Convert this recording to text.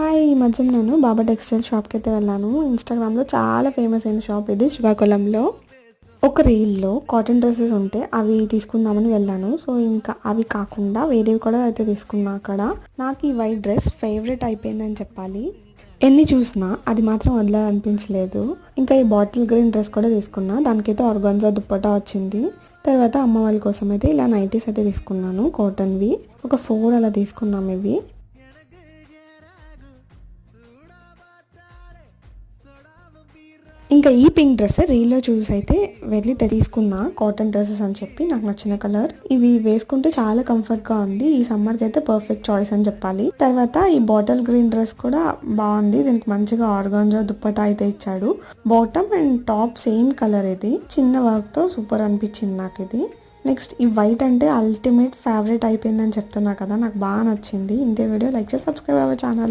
Hi ఈ మధ్య నేను బాబా టెక్స్టైల్ షాప్కి అయితే వెళ్ళాను. ఇన్స్టాగ్రామ్లో చాలా ఫేమస్ అయిన షాప్ ఇది శ్రీకాకుళంలో. ఒక రీల్లో కాటన్ డ్రెస్సెస్ ఉంటే అవి తీసుకుందామని వెళ్ళాను. సో ఇంకా అవి కాకుండా వేరేవి కూడా అయితే తీసుకున్నా అక్కడ. నాకు ఈ వైట్ డ్రెస్ ఫేవరెట్ అయిపోయిందని చెప్పాలి. ఎన్ని చూసినా అది మాత్రం వదలాలనిపించలేదు. ఇంకా ఈ బాటిల్ గ్రీన్ డ్రెస్ కూడా తీసుకున్నా. దానికైతే ఆర్గాన్జా దుప్పటా వచ్చింది. తర్వాత అమ్మ వాళ్ళ కోసం అయితే ఇలా నైటీస్ అయితే తీసుకున్నాను కాటన్వి ఒక ఫోర్ అలా తీసుకున్నాం ఇవి. ఇంకా ఈ పింక్ డ్రెస్ రీల్లో చూసి అయితే వెళ్ళి తీసుకున్నా కాటన్ డ్రెస్సెస్ అని చెప్పి నాకు నచ్చిన కలర్ ఇవి వేసుకుంటే చాలా కంఫర్ట్గా ఉంది. ఈ సమ్మర్కి అయితే పర్ఫెక్ట్ చాయిస్ అని చెప్పాలి. తర్వాత ఈ బాటిల్ గ్రీన్ డ్రెస్ కూడా బాగుంది. దీనికి మంచిగా ఆర్గాంజా దుప్పటా అయితే ఇచ్చాడు. Bottom and top same colour ఇది. చిన్న వర్క్తో సూపర్ అనిపించింది నాకు ఇది నెక్స్ట్ ఈ వైట్ అంటే అల్టిమేట్ ఫేవరెట్ అయిపోయిందని చెప్తున్నా కదా నాకు బాగా నచ్చింది. ఇంతే వీడియో. లైక్ చేసి సబ్స్క్రైబ్ అవ్వ ఛానల్